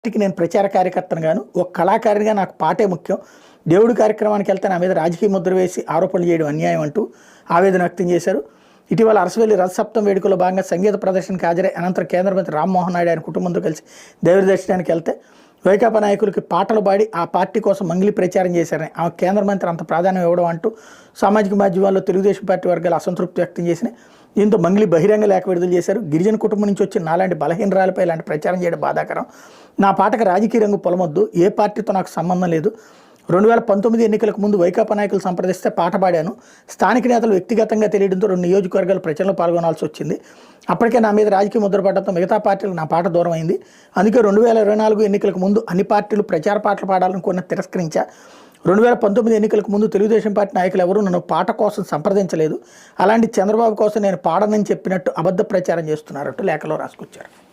పార్టీకి నేను ప్రచార కార్యకర్తను గాను ఒక కళాకారిగా నాకు పాటే ముఖ్యం. దేవుడి కార్యక్రమానికి వెళ్తే నా మీద రాజకీయ ముద్ర వేసి ఆరోపణలు చేయడం అన్యాయం అంటూ ఆవేదన వ్యక్తం చేశారు. ఇటీవల అరసవెల్లి రథసప్తం వేడుకలో భాగంగా సంగీత ప్రదర్శనకు హాజరై అనంతరం కేంద్ర మంత్రి రామ్మోహన్ నాయుడు ఆయన కుటుంబంతో కలిసి దేవుడి దర్శనానికి వెళ్తే వైకాపా నాయకులకి పాటలు పాడి ఆ పార్టీ కోసం మంగిలి ప్రచారం చేశారని ఆ కేంద్ర మంత్రి అంత ప్రాధాన్యం ఇవ్వడం అంటూ సామాజిక మాధ్యమాల్లో తెలుగుదేశం పార్టీ వర్గాలు అసంతృప్తి వ్యక్తం చేసినాయి. దీంతో మంగిలి బహిరంగ లేఖ విడుదల చేశారు. గిరిజన కుటుంబం నుంచి వచ్చిన నాలాంటి బలహీనరాలపై ఇలాంటి ప్రచారం చేయడం బాధాకరం. నా పాటకు రాజకీయ రంగు పొలమొద్దు. ఏ పార్టీతో నాకు సంబంధం లేదు. రెండు వేల పంతొమ్మిది ఎన్నికలకు ముందు వైకాపా నాయకులు సంప్రదిస్తే పాట పాడాను. స్థానిక నేతలు వ్యక్తిగతంగా తెలియడంతో రెండు నియోజకవర్గాలు ప్రచారంలో పాల్గొనాల్సి వచ్చింది. అప్పటికే నా మీద రాజకీయ ముద్ర పడడంతో మిగతా పార్టీలకు నా పాట దూరం అయింది అందుకే రెండు వేల ఇరవై నాలుగు ఎన్నికలకు ముందు అన్ని పార్టీలు ప్రచార పాటలు పాడాలనుకున్న తిరస్కరించా. రెండు వేల పంతొమ్మిది ఎన్నికలకు ముందు తెలుగుదేశం పార్టీ నాయకులు ఎవరూ నన్ను పాట కోసం సంప్రదించలేదు. అలాంటి చంద్రబాబు కోసం నేను పాడనని చెప్పినట్టు అబద్ధ ప్రచారం చేస్తున్నారంటూ లేఖలో రాసుకొచ్చారు.